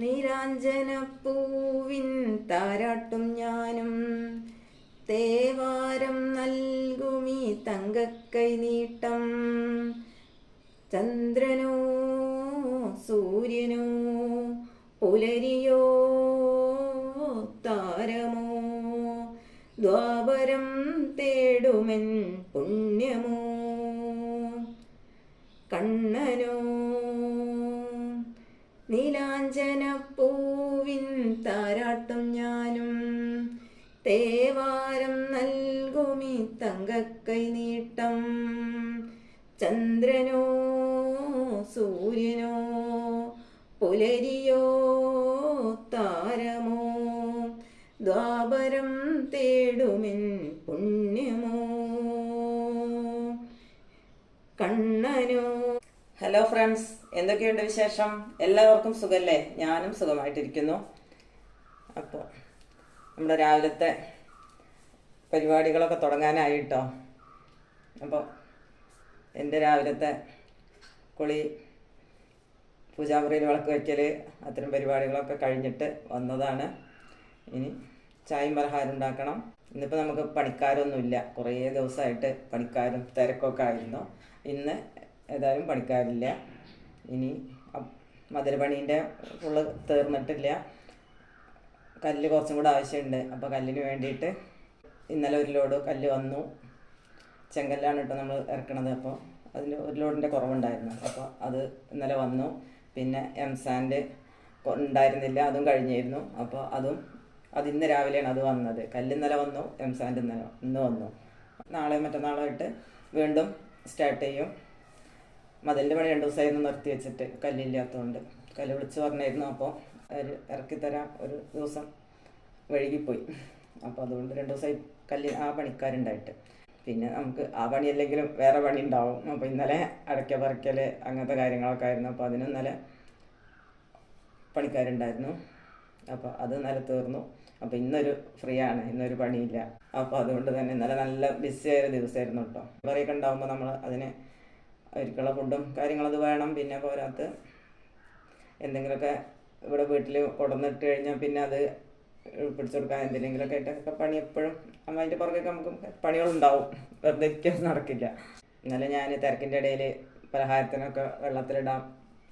നീരാഞ്ജനപ്പൂവിൻ താരാട്ടും ഞാനും. തേവാരം നൽകുമീ തങ്കക്കൈ നീട്ടം. ചന്ദ്രനോ സൂര്യനോ പുലരിയോ താരമോ? ദ്വാപരം തേടുമെൻ പുണ്യമോ? കണ്ണനോ നീലാഞ്ജനപ്പൂവിൻ താരാട്ടും ഞാനും തേവാരം നൽകുമി തങ്കക്കൈ നീട്ടം. ചന്ദ്രനോ സൂര്യനോ പുലരിയോ താരമോ? ദ്വാപരം തേടുമിൻ പുണ്യമോ? ഹലോ ഫ്രണ്ട്സ് എന്തൊക്കെയുണ്ട് വിശേഷം? എല്ലാവർക്കും സുഖല്ലേ? ഞാനും സുഖമായിട്ടിരിക്കുന്നു. അപ്പോൾ നമ്മുടെ രാവിലത്തെ പരിപാടികളൊക്കെ തുടങ്ങാനായിട്ടോ? അപ്പോൾ എന്റെ രാവിലത്തെ കുളി പൂജാമുറിയിൽ വിളക്ക് വയ്ക്കൽ അത്തരം പരിപാടികളൊക്കെ കഴിഞ്ഞിട്ട് വന്നതാണ്. ഇനി ചായയും പലഹാരം ഉണ്ടാക്കണം. ഇന്നിപ്പോൾ നമുക്ക് പണിക്കാരൊന്നുമില്ല. കുറേ ദിവസമായിട്ട് പണിക്കാരും തിരക്കൊക്കെ ആയിരുന്നു. ഇന്ന് ഏതായാലും പണിക്കാരില്ല ഇനി മധുരപണീന്റെ ഫുള്ള് തീർന്നിട്ടില്ല. കല്ല് കുറച്ചും കൂടെ ആവശ്യമുണ്ട് അപ്പോൾ കല്ലിന് വേണ്ടിയിട്ട് ഇന്നലെ ഒരു ലോഡ് കല്ല് വന്നു. ചെങ്കല്ലാണ് കേട്ടോ നമ്മൾ ഇറക്കണത്. അപ്പോൾ അതിന് ഒരു ലോഡിന്റെ കുറവുണ്ടായിരുന്നു. അപ്പോൾ അത് ഇന്നലെ വന്നു. പിന്നെ എം സാൻഡ് ഉണ്ടായിരുന്നില്ല. അതും കഴിഞ്ഞിരുന്നു. അപ്പോൾ അതും അത് ഇന്ന് രാവിലെയാണ് അത് വന്നത്. കല്ല് ഇന്നലെ വന്നു എം സാൻഡ് ഇന്നലെ ഇന്ന് വന്നു. നാളെ മറ്റന്നാളായിട്ട് വീണ്ടും സ്റ്റാർട്ട് ചെയ്യും. മതിലിന്റെ പണി രണ്ട് ദിവസമായിരുന്നു നിർത്തി വെച്ചിട്ട് കല്ലില്ലാത്തതുകൊണ്ട്. കല്ല് വിളിച്ച് പറഞ്ഞായിരുന്നു അപ്പോൾ അവർ ഇറക്കിത്തരാം ഒരു ദിവസം വഴുകിപ്പോയി. അപ്പോൾ അതുകൊണ്ട് രണ്ട് ദിവസമായി കല്ല് ആ പണിക്കാരുണ്ടായിട്ട്. പിന്നെ നമുക്ക് ആ പണി പണിയല്ലെങ്കിലും വേറെ പണി ഉണ്ടാവും. അപ്പോൾ ഇന്നലെ അടയ്ക്ക പറിക്കൽ അങ്ങനത്തെ കാര്യങ്ങളൊക്കെ ആയിരുന്നു. അപ്പോൾ അതിന് ഇന്നലെ പണിക്കാരുണ്ടായിരുന്നു. അപ്പോൾ അത് ഇന്നലെ തീർന്നു. അപ്പോൾ ഇന്നൊരു ഫ്രീ ആണ്. ഇന്നൊരു പണിയില്ല. അപ്പോൾ അതുകൊണ്ട് തന്നെ ഇന്നലെ നല്ല ബിസിയായ ദിവസമായിരുന്നു കേട്ടോ. വേറെയൊക്കെ ഉണ്ടാകുമ്പോൾ നമ്മൾ അതിന് അവർക്കുള്ള ഫുഡും കാര്യങ്ങളത് വേണം. പിന്നെ പോരാത്ത് എന്തെങ്കിലുമൊക്കെ ഇവിടെ വീട്ടിൽ കൊടന്നിട്ട് കഴിഞ്ഞാൽ പിന്നെ അത് പിടിച്ചു കൊടുക്കാൻ എന്തെങ്കിലുമൊക്കെ ആയിട്ടൊക്കെ പണി എപ്പോഴും അമ്മേന്റെ പുറകൊക്കെ നമുക്ക് പണികളുണ്ടാവും. വെറുതെ ഇരിക്കാൻ നടക്കില്ല. ഇന്നലെ ഞാൻ തിരക്കിന്റെ ഇടയിൽ പലഹാരത്തിനൊക്കെ വെള്ളത്തിലിടാം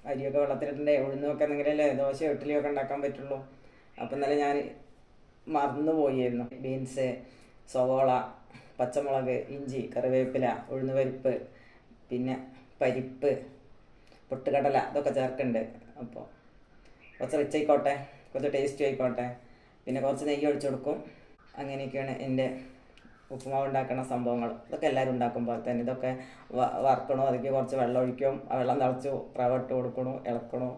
അരിയൊക്കെ വെള്ളത്തിലിടണ്ടേ ഉഴുന്നൊക്കെ എന്തെങ്കിലല്ലേ ദോശയോ ഇഡ്ഡലിയോ ഒക്കെ ഉണ്ടാക്കാൻ പറ്റുള്ളൂ. അപ്പം ഇന്നലെ ഞാൻ മറന്നു പോയിരുന്നു. ബീൻസ് സവോള പച്ചമുളക് ഇഞ്ചി കറിവേപ്പില ഉഴുന്ന് പരിപ്പ് പിന്നെ പരിപ്പ് പൊട്ടുകടല ഇതൊക്കെ ചേർക്കുന്നുണ്ട് അപ്പോൾ കുറച്ച് റിച്ച് ആയിക്കോട്ടെ കുറച്ച് ടേസ്റ്റി ആയിക്കോട്ടെ. പിന്നെ കുറച്ച് നെയ്യ് ഒഴിച്ചു കൊടുക്കും. അങ്ങനെയൊക്കെയാണ് എന്റെ ഉപ്പുമാവ് ഉണ്ടാക്കുന്ന സംഭവങ്ങൾ. ഇതൊക്കെ എല്ലാവരും ഉണ്ടാക്കുമ്പോൾ തന്നെ. ഇതൊക്കെ വറക്കണോ അതിലേക്ക് കുറച്ച് വെള്ളം ഒഴിക്കും. ആ വെള്ളം തിളച്ചു റവ ഇട്ട് കൊടുക്കണു ഇളക്കണു.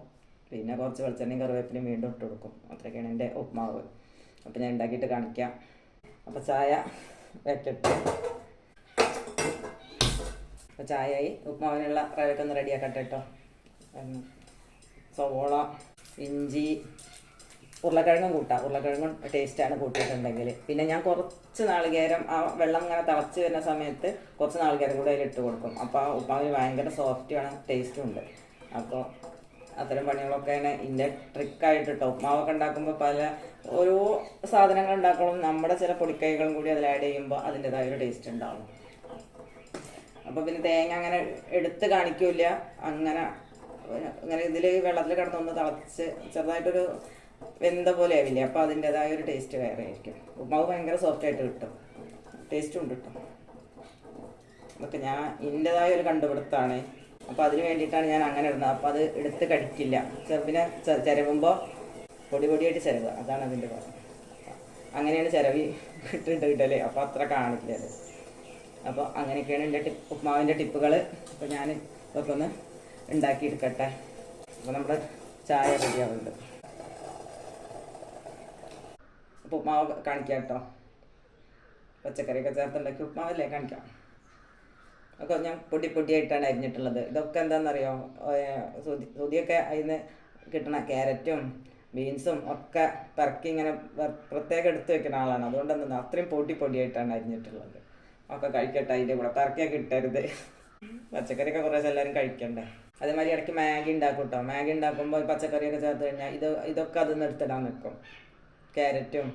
പിന്നെ കുറച്ച് വെളിച്ചെണ്ണയും കറിവേപ്പിലയും വീണ്ടും ഇട്ട് കൊടുക്കും. അത്രയൊക്കെയാണ് എന്റെ ഉപ്പുമാവ്. അപ്പോൾ ഞാൻ ഉണ്ടാക്കിയിട്ട് കാണിക്കാം. അപ്പോൾ ചായ വെക്കട്ടെ അപ്പോൾ ചായയായി. ഉപ്മാവിനുള്ള റവയൊക്കെ ഒന്ന് റെഡിയാക്കട്ടെ കേട്ടോ. സവോള ഇഞ്ചി ഉരുളക്കിഴങ്ങും കൂട്ടാം. ഉരുളക്കിഴങ്ങും ടേസ്റ്റാണ് കൂട്ടിയിട്ടുണ്ടെങ്കിൽ പിന്നെ ഞാൻ കുറച്ച് നാളികേരം ആ വെള്ളം ഇങ്ങനെ തിളച്ച് വരുന്ന സമയത്ത് കുറച്ച് നാളികേരം കൂടെ അതിൽ ഇട്ട് കൊടുക്കും. അപ്പോൾ ആ ഉപ്പാവിന് ഭയങ്കര സോഫ്റ്റുമാണ് ടേസ്റ്റും ഉണ്ട്. അപ്പോൾ അത്തരം പണികളൊക്കെ തന്നെ ഇതിന്റെ ട്രിക്കായിട്ട് കേട്ടോ ഉപ്മാവൊക്കെ ഉണ്ടാക്കുമ്പോൾ പല ഓരോ സാധനങ്ങൾ ഉണ്ടാക്കണം നമ്മുടെ ചില പൊടിക്കൈകളും കൂടി അതിൽ ആഡ് ചെയ്യുമ്പോൾ അതിന്റെതായ ഒരു ടേസ്റ്റ് ഉണ്ടാവും. അപ്പോൾ പിന്നെ തേങ്ങ അങ്ങനെ എടുത്ത് കാണിക്കൂല അങ്ങനെ അങ്ങനെ ഇതിൽ വെള്ളത്തിൽ കിടന്നൊന്ന് തിളച്ച് ചെറുതായിട്ടൊരു വെന്ത പോലെ ആവില്ലേ. അപ്പോൾ അതിന്റെതായ ഒരു ടേസ്റ്റ് വേറെ ആയിരിക്കും. ഉപ്മാവ് ഭയങ്കര സോഫ്റ്റ് ആയിട്ട് കിട്ടും. ടേസ്റ്റും ഉണ്ട് കിട്ടും അതൊക്കെ ഞാൻ ഇതിന്റെതായ ഒരു കണ്ടുപിടുത്താണ്. അപ്പോൾ അതിന് വേണ്ടിയിട്ടാണ് ഞാൻ അങ്ങനെ ഇടുന്നത്. അപ്പോൾ അത് എടുത്ത് കടിക്കില്ല. ചെറുപ്പിനെ ചിരവുമ്പോൾ പൊടി പൊടിയായിട്ട് ചിരവ് അതാണ് അതിന്റെ കുഴപ്പം അങ്ങനെയാണ് ചിരവി കിട്ടുന്നുണ്ട് കിട്ടൽ അപ്പോൾ അത്ര കാണില്ല അപ്പോൾ അങ്ങനെയൊക്കെയാണ് എന്റെ ടിപ്പ് ഉപ്മാവിന്റെ ടിപ്പുകൾ അപ്പോൾ ഞാൻ ഇതൊക്കെ ഒന്ന് ഉണ്ടാക്കിയെടുക്കട്ടെ. അപ്പോൾ നമ്മുടെ ചായ റെഡിയാവുന്നുണ്ട്. അപ്പോൾ ഉപ്മാവ് കാണിക്കാം കേട്ടോ. പച്ചക്കറിയൊക്കെ ചേർത്തുണ്ടാക്കി ഉപ്മാവല്ലേ കാണിക്കാം. ഒക്കെ ഞാൻ പൊടി പൊടിയായിട്ടാണ് അരിഞ്ഞിട്ടുള്ളത്. ഇതൊക്കെ എന്താണെന്നറിയോ സുതി സുതിയൊക്കെ അതിന് കിട്ടണ ക്യാരറ്റും ബീൻസും ഒക്കെ പെറക്കി ഇങ്ങനെ പ്രത്യേകം എടുത്ത് വെക്കുന്ന ആളാണ്. അതുകൊണ്ട് എന്താ അത്രയും പൊടി പൊടിയായിട്ടാണ് അരിഞ്ഞിട്ടുള്ളത്. ഒക്കെ കഴിക്കട്ടെ അതിന്റെ കൂടെ പെറക്കിയൊക്കെ ഇട്ടരുത്. പച്ചക്കറിയൊക്കെ കുറേ എല്ലാവരും കഴിക്കണ്ടേ? അതേമാതിരി ഇടയ്ക്ക് മാഗി ഉണ്ടാക്കും കേട്ടോ മാഗി ഉണ്ടാക്കുമ്പോൾ പച്ചക്കറിയൊക്കെ ചേർത്ത് കഴിഞ്ഞാൽ ഇത് ഇതൊക്കെ അതിൽ നിന്ന് എടുത്തിടാൻ നിൽക്കും. ക്യാരറ്റും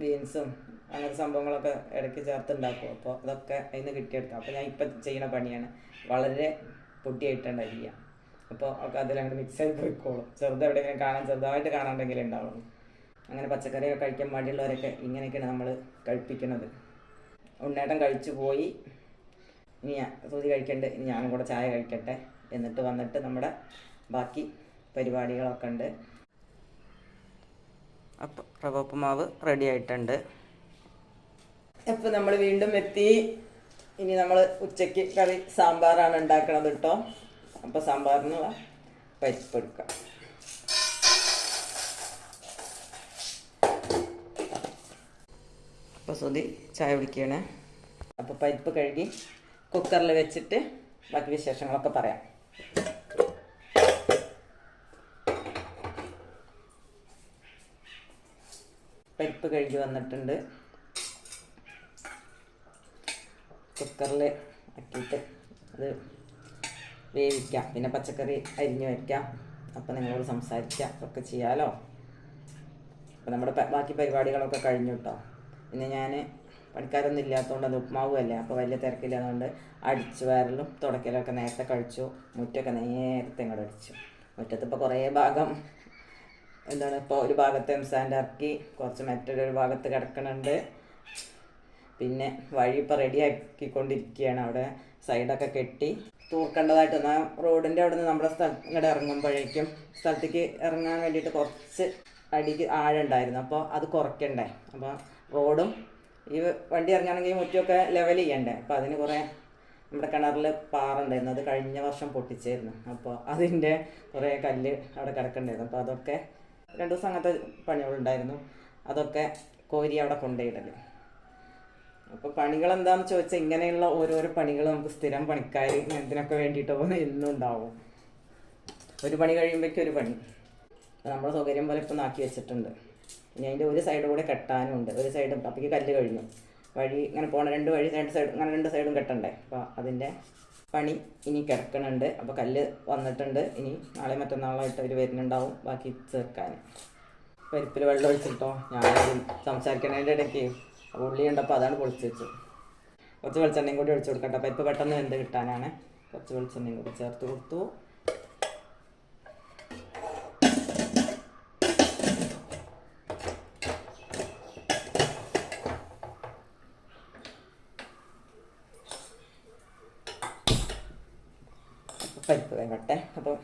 ബീൻസും അങ്ങനത്തെ സംഭവങ്ങളൊക്കെ ഇടയ്ക്ക് ചേർത്ത് ഉണ്ടാക്കും. അപ്പോൾ അതൊക്കെ അതിൽ നിന്ന് കിട്ടിയെടുക്കാം. അപ്പോൾ ഞാൻ ഇപ്പം ചെയ്യുന്ന പണിയാണ്. വളരെ പൊട്ടിയായിട്ടുണ്ടായിരിക്കുക അപ്പോൾ ഒക്കെ അതിലങ്ങോട്ട് ചെയ്ത് പോയിക്കോളും. ചെറുത് എവിടെയെങ്കിലും കാണാൻ ചെറുതായിട്ട് കാണാണ്ടെങ്കിലും ഉണ്ടാവുള്ളൂ. അങ്ങനെ പച്ചക്കറിയൊക്കെ കഴിക്കാൻ മടിയുള്ളവരൊക്കെ ഇങ്ങനെയൊക്കെയാണ് നമ്മൾ കഴിപ്പിക്കുന്നത്. ഉണ്ണേട്ടൻ കഴിച്ചു പോയി. ഇനി സൂതി കഴിക്കണ്ട്. ഇനി ഞാനും കൂടെ ചായ കഴിക്കട്ടെ. എന്നിട്ട് വന്നിട്ട് നമ്മുടെ ബാക്കി പരിപാടികളൊക്കെ ഉണ്ട്. അപ്പം റവ ഉപ്പുമാവ് റെഡി ആയിട്ടുണ്ട്. അപ്പോൾ നമ്മൾ വീണ്ടും എത്തി. ഇനി നമ്മൾ ഉച്ചയ്ക്ക് കറി സാമ്പാറാണ് ഉണ്ടാക്കണത് കേട്ടോ അപ്പോൾ സാമ്പാറിന് പരിപ്പ് എടുക്കാം. അപ്പോൾ ചായ കുടിക്കുകയാണ്. അപ്പോൾ പരിപ്പ് കഴുകി കുക്കറിൽ വെച്ചിട്ട് ബാക്കി വിശേഷങ്ങളൊക്കെ പറയാം. പരിപ്പ് കഴുകി വന്നിട്ടുണ്ട്. കുക്കറിൽ ആക്കിയിട്ട് അത് വേവിക്കാം. പിന്നെ പച്ചക്കറി അരിഞ്ഞു വയ്ക്കാം അപ്പം നിങ്ങളോട് സംസാരിക്കാം. ഒക്കെ ചെയ്യാമല്ലോ അപ്പോൾ നമ്മുടെ ബാക്കി പരിപാടികളൊക്കെ കഴിഞ്ഞു കേട്ടോ പിന്നെ ഞാൻ പണിക്കാരൊന്നും ഇല്ലാത്തതുകൊണ്ട് അത് ഉപ്മാവും അപ്പോൾ വലിയ തിരക്കില്ലാത്തതുകൊണ്ട് അടിച്ചു വാരലും തുടക്കലൊക്കെ നേരത്തെ കഴിച്ചു. മുറ്റൊക്കെ നേരത്തെ ഇങ്ങോട്ട് അടിച്ചു. മുറ്റത്ത് ഇപ്പോൾ കുറേ ഭാഗം എന്താണ് ഇപ്പോൾ ഒരു ഭാഗത്ത് എംസാന്റെ ഇറക്കി കുറച്ച് മറ്റൊരു ഭാഗത്ത് കിടക്കണുണ്ട്. പിന്നെ വഴി ഇപ്പോൾ റെഡി ആക്കിക്കൊണ്ടിരിക്കുകയാണ് അവിടെ സൈഡൊക്കെ കെട്ടി തൂർക്കേണ്ടതായിട്ട് റോഡിന്റെ അവിടെ നിന്ന് നമ്മുടെ സ്ഥലം ഇങ്ങോട്ട് ഇറങ്ങുമ്പോഴേക്കും സ്ഥലത്തേക്ക് ഇറങ്ങാൻ വേണ്ടിയിട്ട് കുറച്ച് അടിക്ക് ആഴുണ്ടായിരുന്നു അപ്പോൾ അത് കുറയ്ക്കണ്ടേ? അപ്പോൾ റോഡും ഈ വണ്ടി ഇറങ്ങുകയാണെങ്കിൽ മുറ്റമൊക്കെ ലെവൽ ചെയ്യണ്ടേ? അപ്പോൾ അതിന് കുറേ നമ്മുടെ കിണറിൽ പാറുണ്ടായിരുന്നു അത് കഴിഞ്ഞ വർഷം പൊട്ടിച്ചായിരുന്നു അപ്പോൾ അതിന്റെ കുറേ കല്ല് അവിടെ കിടക്കണ്ടായിരുന്നു. അപ്പോൾ അതൊക്കെ രണ്ട് ദിവസം അങ്ങനത്തെ പണികളുണ്ടായിരുന്നു അതൊക്കെ കോരി അവിടെ കൊണ്ടുപോയിടൽ. അപ്പോൾ പണികൾ എന്താണെന്ന് ചോദിച്ചാൽ ഇങ്ങനെയുള്ള ഓരോരോ പണികൾ നമുക്ക് സ്ഥിരം പണിക്കാർ ഇതിനൊക്കെ വേണ്ടിയിട്ട് എന്നും ഉണ്ടാവും. ഒരു പണി കഴിയുമ്പോഴേക്കും ഒരു പണി. നമ്മുടെ സൗകര്യം പോലെ ഇപ്പം നാക്കി വെച്ചിട്ടുണ്ട്. ഇനി അതിന്റെ ഒരു സൈഡും കൂടെ കെട്ടാനും ഉണ്ട് ഒരു സൈഡും അപ്പേക്ക് കല്ല് കഴിഞ്ഞു. വഴി ഇങ്ങനെ പോണ രണ്ട് വഴി രണ്ട് സൈഡ് അങ്ങനെ രണ്ട് സൈഡും കെട്ടണ്ടേ? അപ്പോൾ അതിന്റെ പണി ഇനി കിടക്കണുണ്ട്. അപ്പോൾ കല്ല് വന്നിട്ടുണ്ട്. ഇനി നാളെ മറ്റന്നാളായിട്ട് അവർ വരുന്നുണ്ടാവും. ബാക്കി ചേർക്കാൻ പരിപ്പിൽ വെള്ളം ഒഴിച്ചിട്ടോ? ഞാൻ സംസാരിക്കണതിന്റെ ഇടയ്ക്ക്. ഉള്ളി ഉണ്ടപ്പോൾ അതാണ് പൊളിച്ച് വെച്ചത്. കുറച്ച് വെളിച്ചെണ്ണയും കൂടി ഒഴിച്ചു കൊടുക്കട്ടെ. പരിപ്പ് പെട്ടെന്ന് വെന്ത് കിട്ടാനാണ്. കുറച്ച് വെളിച്ചെണ്ണയും കൂടി ചേർത്ത് കൊടുത്തു പരിപ്പ് വേകട്ടെ അപ്പോൾ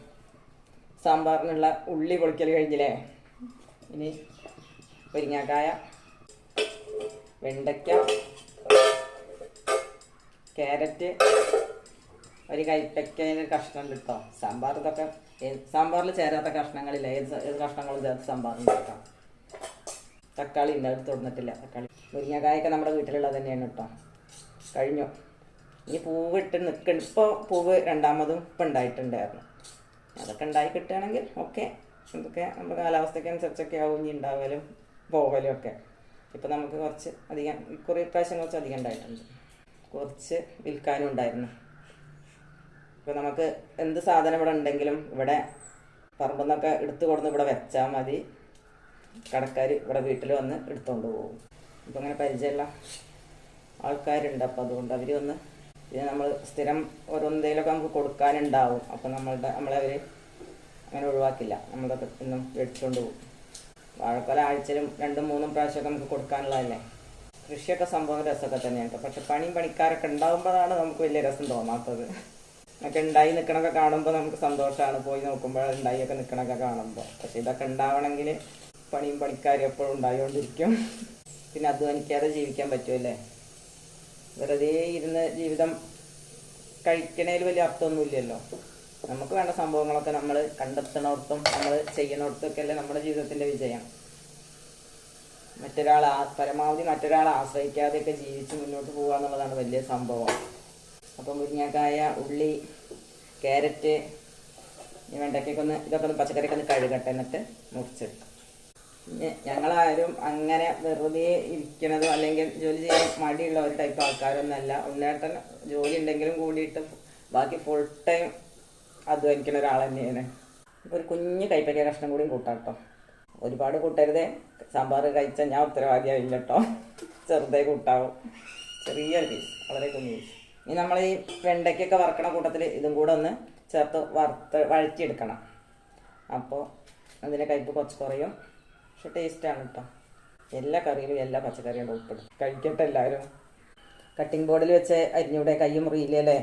സാമ്പാറിനുള്ള ഉള്ളി പൊളിക്കൽ കഴിഞ്ഞില്ലേ? ഇനി മുരിങ്ങാക്കായ വെണ്ടയ്ക്ക ക്യാരറ്റ് ഒരു കൈപ്പയ്ക്കയിൽ കഷ്ണം കേട്ടോ സാമ്പാർ ഇതൊക്കെ സാമ്പാറിൽ ചേരാത്ത കഷ്ണങ്ങളില്ല. ഏത് ഏത് കഷ്ണങ്ങളും ചേർത്ത് സാമ്പാറിന് ഉണ്ടാക്കാം തക്കാളി ഉണ്ട് അത് തുറന്നിട്ടില്ല തക്കാളി. മുരിങ്ങക്കായൊക്കെ നമ്മുടെ വീട്ടിലുള്ളത് തന്നെയാണ് കേട്ടോ. കഴിഞ്ഞു. ഇനി പൂവ് ഇട്ട് നിൽക്കണം ഇപ്പോൾ പൂവ് രണ്ടാമതും ഇപ്പം ഉണ്ടായിട്ടുണ്ടായിരുന്നു. അതൊക്കെ ഉണ്ടായി കിട്ടുകയാണെങ്കിൽ ഓക്കെ ഇതൊക്കെ നമ്മുടെ കാലാവസ്ഥയ്ക്ക് അനുസരിച്ചൊക്കെ ആവും ഇനി ഉണ്ടാവലും പോകലും ഒക്കെ. ഇപ്പം നമുക്ക് കുറച്ച് അധികം കുറേ പ്രാവശ്യം കുറച്ച് അധികം ഉണ്ടായിട്ടുണ്ട്. കുറച്ച് വിൽക്കാനും ഉണ്ടായിരുന്നു. ഇപ്പം നമുക്ക് എന്ത് സാധനം ഇവിടെ ഉണ്ടെങ്കിലും ഇവിടെ പറമ്പിൽ നിന്നൊക്കെ എടുത്തു കൊടുന്ന് ഇവിടെ വെച്ചാൽ മതി. കടക്കാർ ഇവിടെ വീട്ടിൽ വന്ന് എടുത്തുകൊണ്ട് പോകും. ഇപ്പം അങ്ങനെ പരിചയമുള്ള ആൾക്കാരുണ്ട്. അപ്പോൾ അതുകൊണ്ട് അവർ വന്ന് ഇത് നമ്മൾ സ്ഥിരം ഓരോന്നേലൊക്കെ നമുക്ക് കൊടുക്കാനുണ്ടാവും. അപ്പം നമ്മളുടെ നമ്മളെ അവർ അങ്ങനെ ഒഴിവാക്കില്ല. നമ്മളതൊക്കെ എന്നും വെടിച്ചുകൊണ്ട് പോകും. വാഴക്കൊല ആഴ്ചയിലും രണ്ടും മൂന്നും പ്രാവശ്യമൊക്കെ നമുക്ക് കൊടുക്കാനുള്ളതല്ലേ? കൃഷിയൊക്കെ സംഭവം രസമൊക്കെ തന്നെയാണ്. പക്ഷെ പണിയും പണിക്കാരൊക്കെ ഉണ്ടാകുമ്പോഴാണ് നമുക്ക് വലിയ രസം തോന്നാത്തത്. ഒക്കെ ഉണ്ടായി നിൽക്കണൊക്കെ കാണുമ്പോൾ നമുക്ക് സന്തോഷമാണ്. പോയി നോക്കുമ്പോൾ ഉണ്ടായിയൊക്കെ നിൽക്കണൊക്കെ കാണുമ്പോൾ പക്ഷെ ഇതൊക്കെ ഉണ്ടാവണമെങ്കിൽ പണിയും പണിക്കാരും എപ്പോഴും ഉണ്ടായിക്കൊണ്ടിരിക്കും പിന്നെ അധ്വാനിക്കാതെ ജീവിക്കാൻ പറ്റുമല്ലേ വെറുതെ ഇരുന്ന് ജീവിതം കഴിക്കണേൽ വലിയ അർത്ഥമൊന്നുമില്ലല്ലോ. നമുക്ക് വേണ്ട സംഭവങ്ങളൊക്കെ നമ്മൾ കണ്ടെത്തണോടത്തും നമ്മൾ ചെയ്യണോടത്തൊക്കെ അല്ലേ നമ്മുടെ ജീവിതത്തിന്റെ വിജയം. മറ്റൊരാൾ പരമാവധി മറ്റൊരാളെ ആശ്രയിക്കാതെയൊക്കെ ജീവിച്ച് മുന്നോട്ട് പോകുക എന്നുള്ളതാണ് വലിയ സംഭവം. അപ്പം മുരിങ്ങക്കായ ഉള്ളി ക്യാരറ്റ് വെണ്ടയ്ക്കൊക്കെ ഒന്ന് ഇതൊക്കെ ഒന്ന് പച്ചക്കറിയൊക്കെ ഒന്ന് കഴുകട്ടെ എന്നിട്ട് മുറിച്ചെടുക്കാം. ഞങ്ങളാരും അങ്ങനെ വെറുതെ ഇരിക്കണതോ അല്ലെങ്കിൽ ജോലി ചെയ്യാൻ മടിയുള്ള ഒരു ടൈപ്പ് ആൾക്കാരൊന്നല്ല ഉണ്ണേട്ടൻ ജോലി ഉണ്ടെങ്കിലും കൂടിയിട്ട് ബാക്കി ഫുൾ ടൈം അധ്വാനിക്കുന്ന ഒരാൾ തന്നെയാണ്. ഇപ്പോൾ ഒരു കുഞ്ഞു കൈപ്പറ്റിയ കഷ്ണം കൂടിയും കൂട്ടാം കേട്ടോ. ഒരുപാട് കൂട്ടരുതേ. സാമ്പാർ കഴിച്ചാൽ ഞാൻ ഉത്തരവാദിയാവില്ല കേട്ടോ ചെറുതായി കൂട്ടാവും. ചെറിയൊരു പീസ് വളരെ കുഞ്ഞു പീസ് ഇനി നമ്മൾ ഈ വെണ്ടയ്ക്കൊക്കെ വറക്കണ കൂട്ടത്തിൽ ഇതും കൂടെ ഒന്ന് ചേർത്ത് വറുത്ത് വഴറ്റിയെടുക്കണം. അപ്പോൾ അതിന്റെ കയ്പ്പ് കുറച്ച് കുറയും. പക്ഷെ ടേസ്റ്റാണ് കേട്ടോ എല്ലാ കറിയിലും എല്ലാ പച്ചക്കറിയും ഉൾപ്പെടും. കഴിക്കട്ടെ എല്ലാവരും. കട്ടിംഗ് ബോർഡിൽ വെച്ച് അരിഞ്ഞൂടെ കൈ മുറിയില്ലേ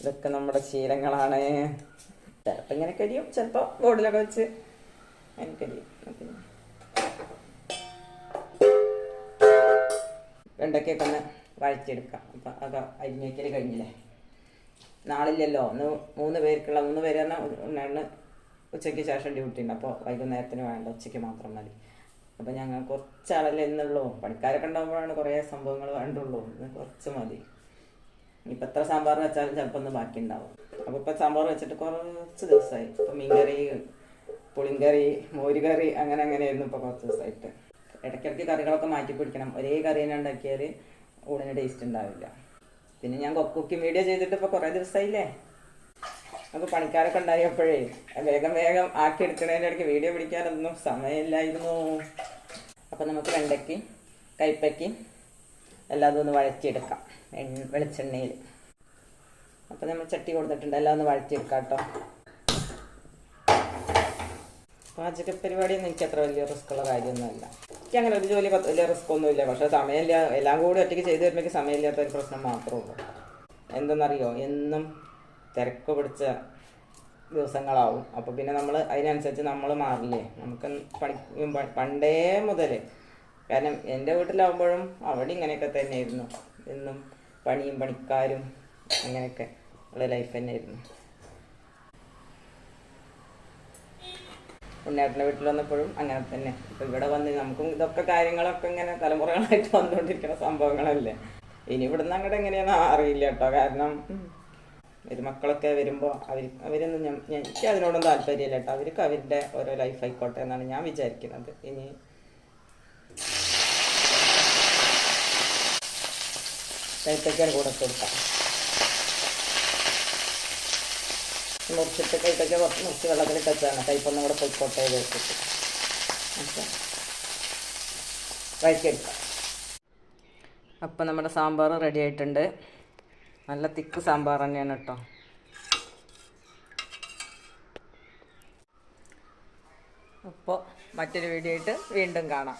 ഇതൊക്കെ നമ്മുടെ ശീലങ്ങളാണ്. ചിലപ്പോൾ ഇങ്ങനെ കരിയും ചിലപ്പോൾ ബോർഡിലൊക്കെ വെച്ച് അങ്ങനെ കരിയും. പിന്നെ വെണ്ടയ്ക്കൊക്കെ ഒന്ന് വഴറ്റിയെടുക്കാം. അപ്പം അത് അരിഞ്ഞേക്കൽ കഴിഞ്ഞില്ലേ? നാളില്ലല്ലോ. ഒന്ന് മൂന്ന് പേർക്കുള്ള മൂന്ന് പേര് തന്നെ ഉണ്ണാണ് ഉച്ചയ്ക്ക് ശേഷം ഡ്യൂട്ടി ഉണ്ട് അപ്പോൾ വൈകുന്നേരത്തിന് വേണ്ട ഉച്ചയ്ക്ക് മാത്രം മതി. അപ്പോൾ ഞങ്ങൾ കുറച്ചാളല്ലേ എന്നുള്ളൂ പണിക്കാരൊക്കെ ഉണ്ടാകുമ്പോഴാണ് കുറേ സംഭവങ്ങൾ വേണ്ടുള്ളൂ. കുറച്ച് മതി. ഇപ്പം എത്ര സാമ്പാർ വെച്ചാലും ചിലപ്പോൾ ഒന്ന് ബാക്കി ഉണ്ടാവും. അപ്പോൾ ഇപ്പം സാമ്പാർ വെച്ചിട്ട് കുറച്ച് ദിവസമായി. ഇപ്പം മീൻകറി പുളിങ്കറി മോരുകറി അങ്ങനെ അങ്ങനെയായിരുന്നു ഇപ്പോൾ കുറച്ച് ദിവസമായിട്ട്. ഇടയ്ക്കിടയ്ക്ക് കറികളൊക്കെ മാറ്റി പിടിക്കണം. ഒരേ കറി തന്നെ ഉണ്ടാക്കിയാൽ ഊണിന് ടേസ്റ്റ് ഉണ്ടാവില്ല. പിന്നെ ഞാൻ കുക്കിംഗ് വീഡിയോ ചെയ്തിട്ട് ഇപ്പോൾ കുറേ ദിവസമായില്ലേ? അപ്പോൾ പണിക്കാരൊക്കെ ഉണ്ടായപ്പോഴേ വേഗം വേഗം ആക്കി എടുക്കുന്നതിന്റെ ഇടയ്ക്ക് വീഡിയോ പിടിക്കാനൊന്നും സമയമില്ലായിരുന്നു. അപ്പോൾ നമുക്ക് വെണ്ടയ്ക്ക് കൈപ്പയ്ക്ക് എല്ലാതും ഒന്ന് വഴറ്റിയെടുക്കാം. വെളിച്ചെണ്ണയിൽ. അപ്പോൾ നമ്മൾ ചട്ടി കൊടുത്തിട്ടുണ്ട്. എല്ലാം ഒന്ന് വഴറ്റിയെടുക്കാം കേട്ടോ. പാചക പരിപാടിയൊന്നും എനിക്ക് അത്ര വലിയ റിസ്ക് ഉള്ള കാര്യമൊന്നുമല്ല. എനിക്ക് അങ്ങനെ ഒരു ജോലി വലിയ റിസ്ക് ഒന്നുമില്ല. പക്ഷേ സമയമില്ല എല്ലാം കൂടി ഒറ്റയ്ക്ക് ചെയ്ത് വരുമ്പോൾ സമയമില്ലാത്ത ഒരു പ്രശ്നം മാത്രമേ ഉള്ളൂ. എന്തെന്നറിയോ? എന്നും തിരക്ക് പിടിച്ച ദിവസങ്ങളാവും. അപ്പോൾ പിന്നെ നമ്മൾ അതിനനുസരിച്ച് നമ്മൾ മാറില്ലേ? നമുക്ക് പണി പണ്ടേ മുതൽ കാരണം എന്റെ വീട്ടിലാവുമ്പോഴും അവിടെ ഇങ്ങനെയൊക്കെ തന്നെയായിരുന്നു. എന്നും പണിയും പണിക്കാരും അങ്ങനെയൊക്കെ ഉള്ള ലൈഫ് തന്നെയായിരുന്നു. ഉണ്ണേട്ടന്റെ വീട്ടിൽ വന്നപ്പോഴും അങ്ങനെ തന്നെ. ഇപ്പം ഇവിടെ വന്ന് നമുക്കും ഇതൊക്കെ കാര്യങ്ങളൊക്കെ ഇങ്ങനെ തലമുറകളായിട്ട് വന്നുകൊണ്ടിരിക്കുന്ന സംഭവങ്ങളല്ലേ? ഇനി ഇവിടുന്ന് അങ്ങോട്ട് എങ്ങനെയാണെന്ന് അറിയില്ല കേട്ടോ. കാരണം മക്കളൊക്കെ വരുമ്പോൾ അവർ അവരൊന്നും ഞാൻ എനിക്ക് അതിനോടൊന്നും താല്പര്യമില്ല കേട്ടോ. അവർക്ക് അവരുടെ ഓരോ ലൈഫ് ആയിക്കോട്ടെ എന്നാണ് ഞാൻ വിചാരിക്കുന്നത്. ഇനി കൈത്തക്കാൻ കൂടെ കൊടുക്കാം. മുറിച്ചിട്ട് കൈത്തക്ക കുറച്ച് മുറിച്ച് വെള്ളത്തിൽ വെച്ചാണ് കൈപ്പൊന്നും കൂടെ പൊയ്ക്കോട്ടെ വെച്ചിട്ട് വഴറ്റിയെടുക്കാം അപ്പം നമ്മുടെ സാമ്പാർ റെഡി ആയിട്ടുണ്ട്. നല്ല തിക്ക് സാമ്പാർ തന്നെയാണ് കേട്ടോ. അപ്പോൾ മറ്റൊരു വീഡിയോ ആയിട്ട് വീണ്ടും കാണാം.